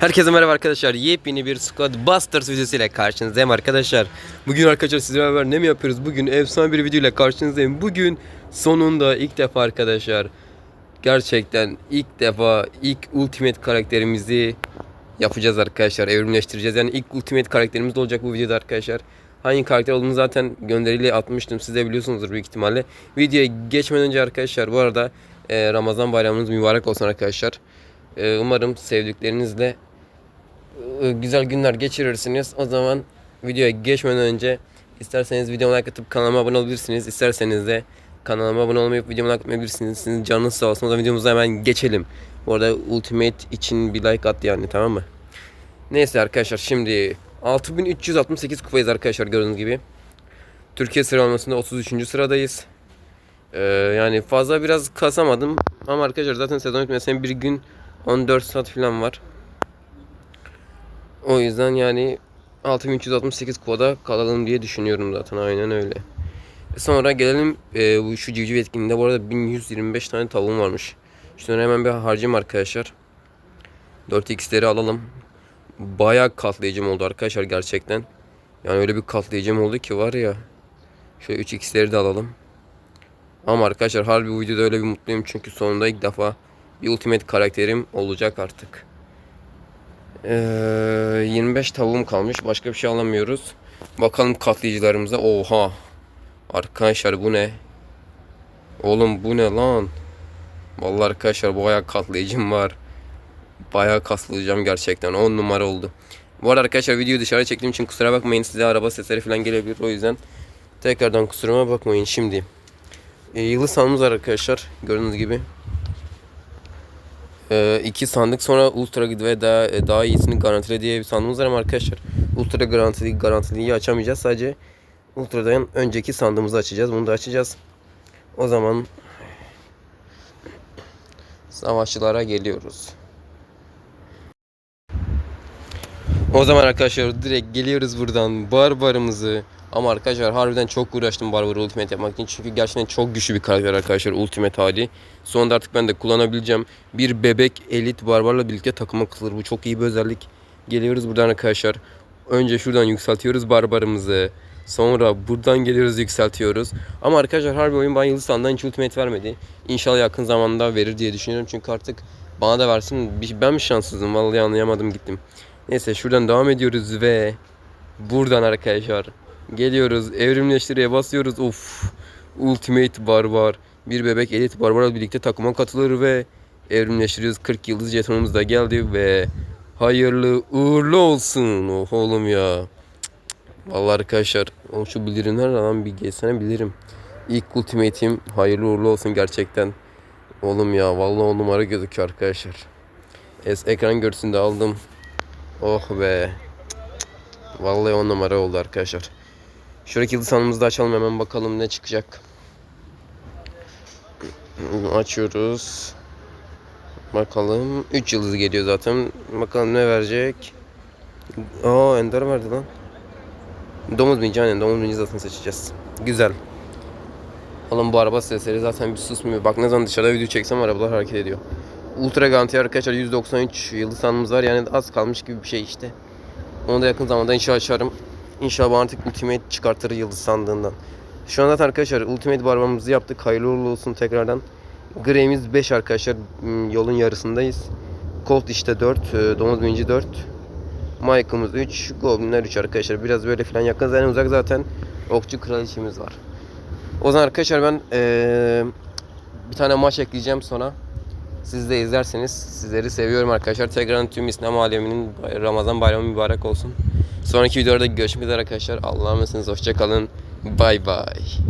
Herkese merhaba arkadaşlar. Yepyeni bir Squad Busters videosuyla karşınızdayım arkadaşlar. Bugün arkadaşlar sizlerle beraber ne mi yapıyoruz? Bugün efsane bir video ile karşınızdayım. Bugün sonunda ilk defa arkadaşlar gerçekten ilk defa ilk Ultimate karakterimizi yapacağız arkadaşlar. Evrimleştireceğiz. Yani ilk Ultimate karakterimiz olacak bu videoda arkadaşlar. Hangi karakter olduğunu zaten gönderiyle atmıştım. Siz de biliyorsunuzdur büyük ihtimalle. Videoya geçmeden önce arkadaşlar bu arada e, Ramazan bayramınız mübarek olsun arkadaşlar. E, umarım sevdiklerinizle güzel günler geçirirsiniz. O zaman videoya geçmeden önce isterseniz videoma like atıp kanalıma abone olabilirsiniz. İsterseniz de kanalıma abone olmayıp videoma like atmayabilirsiniz. Sizin canınız sağ olsun. O zaman videomuza hemen geçelim. Bu arada Ultimate için bir like at yani tamam mı? Neyse arkadaşlar şimdi 6368 kupayız arkadaşlar gördüğünüz gibi. Türkiye sıralamasında 33. sıradayız. Ee, yani fazla biraz kasamadım ama arkadaşlar zaten sezon bitmesine bir gün 14 saat falan var. O yüzden yani 6368 kupada kalalım diye düşünüyorum zaten aynen öyle. Sonra gelelim e, bu şu civciv etkinliğinde bu arada 1125 tane tavuğum varmış. Şunları hemen bir harcayayım arkadaşlar. 4x'leri alalım. Bayağı katlayıcım oldu arkadaşlar gerçekten. Yani öyle bir katlayıcım oldu ki var ya. Şöyle 3x'leri de alalım. Ama arkadaşlar harbi bu videoda öyle bir mutluyum çünkü sonunda ilk defa bir ultimate karakterim olacak artık. Ee, 25 tavuğum kalmış. Başka bir şey alamıyoruz. Bakalım katlayıcılarımıza. Oha. Arkadaşlar bu ne? Oğlum bu ne lan? Vallahi arkadaşlar bayağı katlayıcım var. Bayağı kaslayacağım gerçekten. 10 numara oldu. Bu arada arkadaşlar videoyu dışarı çektiğim için kusura bakmayın. Size araba sesleri falan gelebilir. O yüzden tekrardan kusuruma bakmayın şimdi. E, yıldız var arkadaşlar. Gördüğünüz gibi. E, iki sandık sonra ultra ve daha, e, daha iyisini garantile diye bir sandığımız var ama arkadaşlar ultra garantili garantiliyi açamayacağız. Sadece ultradan önceki sandığımızı açacağız. Bunu da açacağız. O zaman savaşçılara geliyoruz. O zaman arkadaşlar direkt geliyoruz buradan barbarımızı. Ama arkadaşlar harbiden çok uğraştım Barbar'ı Ultimate yapmak için. Çünkü gerçekten çok güçlü bir karakter arkadaşlar Ultimate hali. Sonunda artık ben de kullanabileceğim. Bir bebek elit Barbar'la birlikte takıma kılır. Bu çok iyi bir özellik. Geliyoruz buradan arkadaşlar. Önce şuradan yükseltiyoruz Barbar'ımızı. Sonra buradan geliyoruz yükseltiyoruz. Ama arkadaşlar harbi oyun bana Yıldız Sandan hiç Ultimate vermedi. İnşallah yakın zamanda verir diye düşünüyorum. Çünkü artık bana da versin. Ben mi şanssızım? Vallahi anlayamadım gittim. Neyse şuradan devam ediyoruz ve buradan arkadaşlar geliyoruz evrimleştiriye basıyoruz. Of Ultimate Barbar bir bebek elit barbarla birlikte takıma katılır ve evrimleştiriyoruz. 40 yıldız jetonumuz da geldi ve hayırlı uğurlu olsun. Oh oğlum ya. Vallahi arkadaşlar o şu bildirimler lan bir geçsene bilirim. İlk ultimate'im hayırlı uğurlu olsun gerçekten. Oğlum ya vallahi on numara gözüküyor arkadaşlar. Es ekran görüntüsünü aldım. Oh be. Vallahi on numara oldu arkadaşlar. Şuradaki yıldız sanımızı da açalım hemen bakalım ne çıkacak. Açıyoruz. Bakalım. 3 yıldız geliyor zaten. Bakalım ne verecek. Aa Ender verdi lan. Domuz binci aynen domuz binci zaten seçeceğiz. Güzel. Oğlum bu araba sesleri zaten bir susmuyor. Bak ne zaman dışarıda video çeksem arabalar hareket ediyor. Ultra Garanti arkadaşlar 193 yıldız sanımız var. Yani az kalmış gibi bir şey işte. Onu da yakın zamanda inşallah açarım. İnşallah artık Ultimate çıkartır yıldız sandığından. Şu an zaten arkadaşlar Ultimate barbamızı yaptık. Hayırlı uğurlu olsun tekrardan. Grey'imiz 5 arkadaşlar. Hmm, Yolun yarısındayız. Colt işte 4. e, Domuz binci 4. Mike'ımız 3. Goblinler 3 arkadaşlar. Biraz böyle falan yakın. Zaten uzak zaten. Okçu kraliçemiz var. O zaman arkadaşlar ben ee, bir tane maç ekleyeceğim sonra. Siz de izlerseniz sizleri seviyorum arkadaşlar. Tekrar tüm İslam aleminin Ramazan bayramı mübarek olsun. Sonraki videoda görüşmek üzere arkadaşlar. Allah'a emanet olun. Hoşçakalın. Bay bay.